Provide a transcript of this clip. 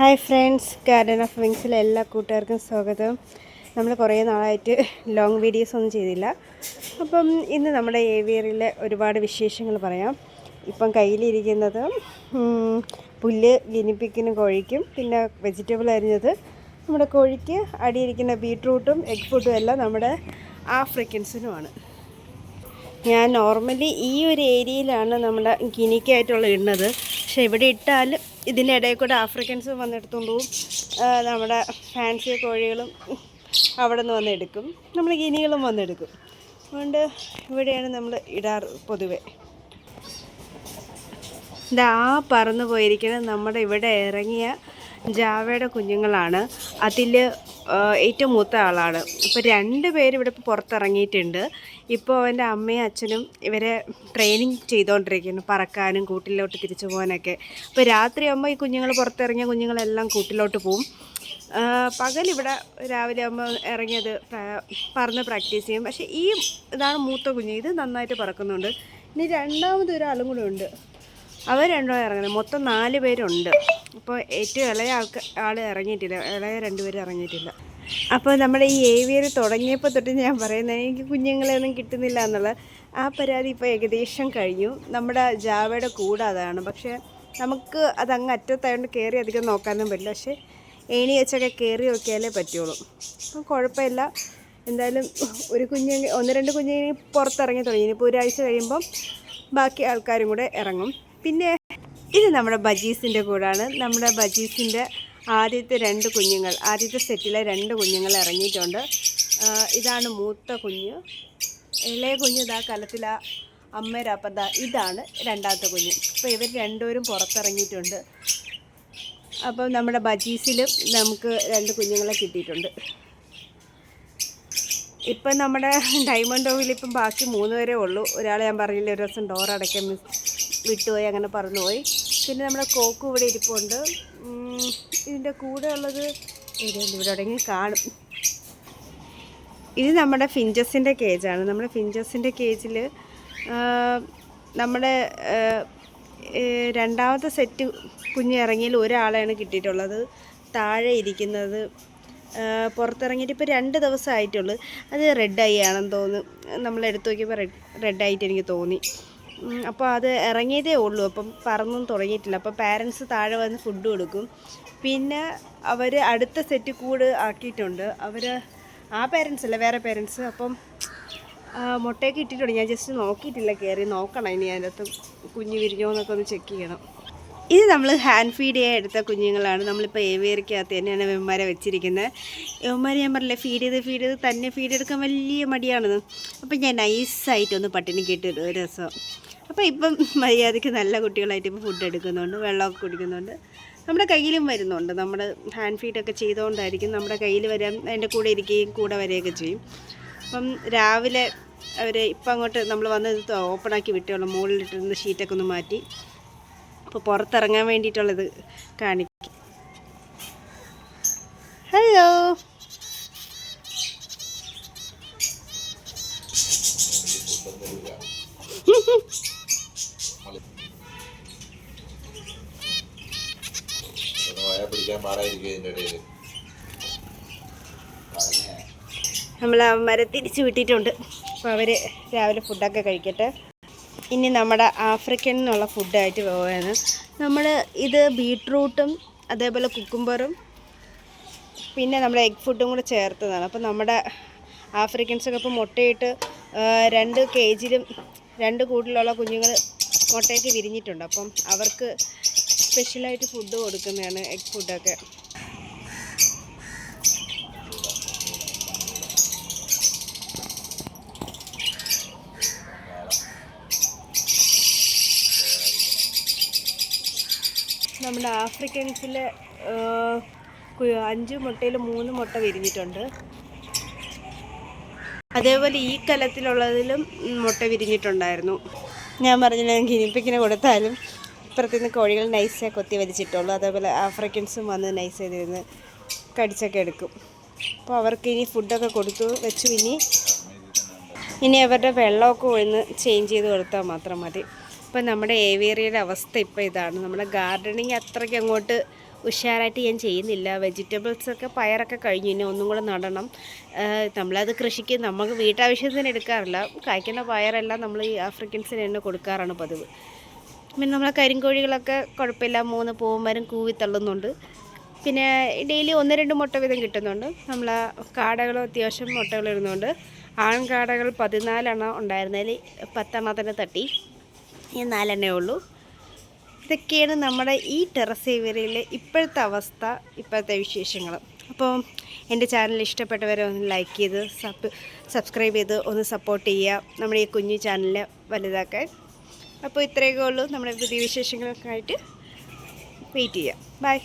Hi friends garden of വിങ്സിലെ എല്ലാ കൂട്ടുകാർക്കും സ്വാഗതം. നമ്മൾ കുറേ നാളായിട്ട് ലോങ് വീഡിയോസ് ഒന്നും ചെയ്തില്ല. അപ്പം ഇന്ന് നമ്മുടെ ഏവിയറിലെ ഒരുപാട് വിശേഷങ്ങൾ പറയാം. ഇപ്പം കയ്യിലിരിക്കുന്നത് പുല്ല് ഗിനിപ്പിക്കിനും കോഴിക്കും പിന്നെ വെജിറ്റബിൾ അരിഞ്ഞത് നമ്മുടെ കോഴിക്ക് അടിയിരിക്കുന്ന ബീട്രൂട്ടും എഗ് ഫുഡും എല്ലാം നമ്മുടെ ആഫ്രിക്കൻസിനുമാണ്. ഞാൻ നോർമലി ഈ ഒരു ഏരിയയിലാണ് നമ്മുടെ ഗിനിക്കായിട്ടുള്ള ഇടുന്നത് പക്ഷേ ഇവിടെ ഇട്ടാൽ ഇതിന്റെ ഇടയിൽ കൂടെ ആഫ്രിക്കൻസ് വന്നെടുത്തുകൊണ്ട് പോവും. നമ്മുടെ ഫാൻസി കോഴികളും അവിടെ നിന്ന് വന്നെടുക്കും നമ്മൾ ഗിനികളും വന്നെടുക്കും അതുകൊണ്ട് ഇവിടെയാണ് നമ്മൾ ഇടാറ് പൊതുവെ. ഇതാ പറന്നു പോയിരിക്കുന്നത്. നമ്മുടെ ഇവിടെ ഇറങ്ങിയ ജാവയുടെ കുഞ്ഞുങ്ങളാണ്. അതിൽ ഏറ്റവും മൂത്ത ആളാണ്. ഇപ്പോൾ രണ്ട് പേര് ഇവിടെ ഇപ്പോൾ പുറത്തിറങ്ങിയിട്ടുണ്ട്. ഇപ്പോൾ അവന്റെ അമ്മയും അച്ഛനും ഇവരെ ട്രെയിനിങ് ചെയ്തുകൊണ്ടിരിക്കുന്നു പറക്കാനും കൂട്ടിലോട്ട് തിരിച്ചു പോകാനൊക്കെ. അപ്പോൾ രാത്രിയാകുമ്പോൾ ഈ കുഞ്ഞുങ്ങൾ പുറത്തിറങ്ങിയ കുഞ്ഞുങ്ങളെല്ലാം കൂട്ടിലോട്ട് പോവും. പകലിവിടെ രാവിലെ ആകുമ്പോൾ ഇറങ്ങിയത് പറന്ന് പ്രാക്ടീസ് ചെയ്യും. പക്ഷേ ഈ ഇതാണ് മൂത്ത കുഞ്ഞ്. ഇത് നന്നായിട്ട് പറക്കുന്നുണ്ട്. ഇനി രണ്ടാമത് ഒരാളും കൂടെ ഉണ്ട്. അവർ രണ്ടോ ഇറങ്ങുന്നത് മൊത്തം നാല് പേരുണ്ട്. അപ്പോൾ ഏറ്റവും ഇളയ ആൾക്ക് ആൾ ഇറങ്ങിയിട്ടില്ല. ഇളയ രണ്ടുപേരും ഇറങ്ങിയിട്ടില്ല. അപ്പോൾ നമ്മുടെ ഈ ഏവിയർ തുടങ്ങിയപ്പോൾ തൊട്ട് ഞാൻ പറയുന്നത് എനിക്ക് കുഞ്ഞുങ്ങളെ ഒന്നും കിട്ടുന്നില്ല എന്നുള്ള ആ പരാതി ഇപ്പോൾ ഏകദേശം കഴിഞ്ഞു. നമ്മുടെ ജാവയുടെ കൂടെ അതാണ്. പക്ഷേ നമുക്ക് അതങ്ങ് അറ്റത്തായതുകൊണ്ട് കയറി അധികം നോക്കാനൊന്നും പറ്റില്ല. പക്ഷേ ഏണി വെച്ചൊക്കെ കയറി നോക്കിയാലേ പറ്റുള്ളൂ. അപ്പം കുഴപ്പമില്ല. എന്തായാലും ഒരു കുഞ്ഞു ഒന്ന് രണ്ട് കുഞ്ഞു പുറത്തിറങ്ങി തുടങ്ങി. ഇനിയിപ്പോൾ ഒരാഴ്ച കഴിയുമ്പം ബാക്കി ആൾക്കാരും കൂടെ ഇറങ്ങും. പിന്നെ ഇത് നമ്മുടെ ബജീസിന്റെ കൂടാണ്. നമ്മുടെ ബജീസിന്റെ ആദ്യത്തെ രണ്ട് കുഞ്ഞുങ്ങൾ ആദ്യത്തെ സെറ്റിലെ രണ്ട് കുഞ്ഞുങ്ങൾ ഇറങ്ങിയിട്ടുണ്ട്. ഇതാണ് മൂത്ത കുഞ്ഞ്. ഇളയ കുഞ്ഞ് ഇതാ കലത്തിലാ അമ്മേരപ്പം ദാ ഇതാണ് രണ്ടാമത്തെ കുഞ്ഞ്. അപ്പോൾ ഇവർ രണ്ടുപേരും പുറത്തിറങ്ങിയിട്ടുണ്ട്. അപ്പം നമ്മുടെ ബജീസിലും നമുക്ക് രണ്ട് കുഞ്ഞുങ്ങളെ കിട്ടിയിട്ടുണ്ട്. ഇപ്പം നമ്മുടെ ഡയമണ്ട് ഓയിൽ ഇപ്പം ബാക്കി മൂന്ന് പേരേ ഉള്ളൂ. ഒരാളെ ഞാൻ പറഞ്ഞില്ല ഒരു ദിവസം ഡോർ അടയ്ക്കാൻ വിട്ടുപോയി അങ്ങനെ പറന്നുപോയി പിന്നെ നമ്മുടെ കോക്കും ഇവിടെ ഇരിപ്പുണ്ട്. ഇതിന്റെ കൂടെ ഉള്ളത് ഇവിടെ ഇവിടെ ഉടങ്ങി കാണും. ഇത് നമ്മുടെ ഫിഞ്ചസിന്റെ കേജാണ്. നമ്മുടെ ഫിഞ്ചസിന്റെ കേജിൽ നമ്മുടെ രണ്ടാമത്തെ സെറ്റ് കുഞ്ഞ് ഇറങ്ങിയിൽ ഒരാളെയാണ് കിട്ടിയിട്ടുള്ളത്. താഴെ ഇരിക്കുന്നത്. പുറത്തിറങ്ങിയിട്ട് ഇപ്പോൾ രണ്ട് ദിവസം ആയിട്ടുള്ളൂ അത് റെഡ് ഐ ആണെന്ന് തോന്നുന്നു. നമ്മൾ എടുത്തു നോക്കിയപ്പോൾ റെഡ് റെഡ് ആയിട്ട് എനിക്ക് തോന്നി. അപ്പോൾ അത് ഇറങ്ങിയതേ ഉള്ളൂ. അപ്പം പറന്നും തുടങ്ങിയിട്ടില്ല. അപ്പോൾ പാരൻസ് താഴെ വന്ന് ഫുഡ് കൊടുക്കും. പിന്നെ അവർ അടുത്ത സെറ്റ് കൂട് ആക്കിയിട്ടുണ്ട്. അവർ ആ പാരൻസ് അല്ല വേറെ പാരൻസ് അപ്പം മുട്ടയൊക്കെ ഇട്ടിട്ടുണ്ട്. ഞാൻ ജസ്റ്റ് നോക്കിയിട്ടില്ല. കയറി നോക്കണം ഇനി അതിനകത്ത് കുഞ്ഞ് വിരിഞ്ഞോ എന്നൊക്കെ ഒന്ന് ചെക്ക് ചെയ്യണം. ഇത് നമ്മൾ ഹാൻഡ് ഫീഡ് ചെയ്യാൻ എടുത്ത കുഞ്ഞുങ്ങളാണ്. നമ്മളിപ്പോൾ ഏവേരിക്കകത്ത് തന്നെയാണ് ഇവന്മാരെ വെച്ചിരിക്കുന്നത് ഇവന്മാരെ ഞാൻ പറഞ്ഞില്ലേ ഫീഡ് ചെയ്ത് ഫീഡ് ചെയ്ത് തന്നെ ഫീഡ് എടുക്കാൻ വലിയ മടിയാണെന്ന്. അപ്പം ഞാൻ നൈസായിട്ടൊന്ന് പട്ടിണി കേട്ടിട്ട് ഒരു ദിവസം അപ്പോൾ ഇപ്പം മര്യാദയ്ക്ക് നല്ല കുട്ടികളായിട്ട് ഇപ്പോൾ ഫുഡ് എടുക്കുന്നുണ്ട് വെള്ളമൊക്കെ കുടിക്കുന്നുണ്ട്. നമ്മുടെ കയ്യിലും വരുന്നുണ്ട്. നമ്മൾ ഹാൻഡ് ഫീഡൊക്കെ ചെയ്തുകൊണ്ടായിരിക്കും നമ്മുടെ കയ്യിൽ വരാൻ അതിന്റെ കൂടെ ഇരിക്കുകയും കൂടെ വരികയൊക്കെ ചെയ്യും. അപ്പം രാവിലെ അവർ ഇപ്പം അങ്ങോട്ട് നമ്മൾ വന്ന് ഓപ്പണാക്കി വിട്ടുള്ളൂ മുകളിലിട്ടിരുന്ന ഷീറ്റൊക്കെ ഒന്ന് മാറ്റി. അപ്പോൾ പുറത്തിറങ്ങാൻ വേണ്ടിയിട്ടുള്ളത് കാണിക്കും. ഹലോ ഒന്ന് പിടിക്കാൻ പാടായിരിക്കും നമ്മൾ അവന്മാരെ തിരിച്ചു വിട്ടിട്ടുണ്ട്. അപ്പോൾ അവർ രാവിലെ ഫുഡൊക്കെ കഴിക്കട്ടെ. ഇനി നമ്മുടെ ആഫ്രിക്കൻ എന്നുള്ള ഫുഡായിട്ട് പോവുകയാണ്. നമ്മൾ ഇത് ബീട്രൂട്ടും അതേപോലെ കുക്കുംബറും പിന്നെ നമ്മുടെ എഗ് ഫുഡും കൂടെ ചേർത്തതാണ്. അപ്പോൾ നമ്മുടെ ആഫ്രിക്കൻസൊക്കെ ഇപ്പോൾ മുട്ടയിട്ട് രണ്ട് കെ ജിയിലും രണ്ട് കൂട്ടിലുള്ള കുഞ്ഞുങ്ങൾ മുട്ടയൊക്കെ വിരിഞ്ഞിട്ടുണ്ട്. അപ്പം അവർക്ക് സ്പെഷ്യലായിട്ട് ഫുഡ് കൊടുക്കുന്നതാണ് എഗ് ഫുഡൊക്കെ. നമ്മുടെ ആഫ്രിക്കൻസിൽ അഞ്ച് മുട്ടയിൽ മൂന്ന് മുട്ട വിരിഞ്ഞിട്ടുണ്ട്. അതേപോലെ ഈ കലത്തിലുള്ളതിലും മുട്ട വിരിഞ്ഞിട്ടുണ്ടായിരുന്നു. ഞാൻ പറഞ്ഞില്ല ഗിനിപ്പിക്കിന് കൊടുത്താലും ഇപ്പുറത്തുനിന്ന് കോഴികൾ നൈസായി കൊത്തി വലിച്ചിട്ടുള്ളൂ. അതേപോലെ ആഫ്രിക്കൻസും വന്ന് നൈസ് ചെയ്തിരുന്ന് കടിച്ചൊക്കെ എടുക്കും. അപ്പോൾ അവർക്ക് ഇനി ഫുഡൊക്കെ കൊടുത്തു വെച്ചു. ഇനി ഇനി അവരുടെ വെള്ളമൊക്കെ ഒന്ന് ചേഞ്ച് ചെയ്ത് കൊടുത്താൽ മാത്രം മതി. ഇപ്പം നമ്മുടെ ഏവേറിയയുടെ അവസ്ഥ ഇപ്പോൾ ഇതാണ്. നമ്മുടെ ഗാർഡനിങ് അത്രയ്ക്ക് അങ്ങോട്ട് ഉഷാറായിട്ട് ഞാൻ ചെയ്യുന്നില്ല. വെജിറ്റബിൾസൊക്കെ പയറൊക്കെ കഴിഞ്ഞു. ഇനി ഒന്നും കൂടെ നടണം. നമ്മളത് കൃഷിക്ക് നമുക്ക് വീട്ടാവശ്യത്തിന് എടുക്കാറില്ല. കായ്ക്കുന്ന പയറെല്ലാം നമ്മൾ ഈ ആഫ്രിക്കൻസിന് തന്നെ കൊടുക്കാറാണ് പതിവ്. പിന്നെ നമ്മളെ കരിങ്കോഴികളൊക്കെ കുഴപ്പമില്ല. മൂന്ന് പൂവും വരും കൂവി തള്ളുന്നുണ്ട്. പിന്നെ ഡെയിലി ഒന്ന് രണ്ട് മുട്ട വീതം കിട്ടുന്നുണ്ട്. നമ്മൾ കാടകളും അത്യാവശ്യം മുട്ടകൾ ഇടുന്നുണ്ട്. ആൺകാടകൾ പതിനാലെണ്ണം ഉണ്ടായിരുന്നതിൽ പത്തെണ്ണത്തിന് തട്ടി. ഈ നാലെണ്ണേ ഉള്ളൂ. ഇതൊക്കെയാണ് നമ്മുടെ ഈ ടെറസ് ഏരിയയിലെ ഇപ്പോഴത്തെ അവസ്ഥ ഇപ്പോഴത്തെ വിശേഷങ്ങൾ. അപ്പോൾ എന്റെ ചാനൽ ഇഷ്ടപ്പെട്ടവരെ ഒന്ന് ലൈക്ക് ചെയ്ത് സബ് സബ്സ്ക്രൈബ് ചെയ്ത് ഒന്ന് സപ്പോർട്ട് ചെയ്യുക. നമ്മുടെ ഈ കുഞ്ഞു ചാനലിനെ വലുതാക്കാൻ അപ്പോൾ ഇത്രയൊക്കെ ഉള്ളൂ നമ്മുടെ പുതിയ വിശേഷങ്ങളൊക്കെ ആയിട്ട് വെയിറ്റ് ചെയ്യാം. ബൈ.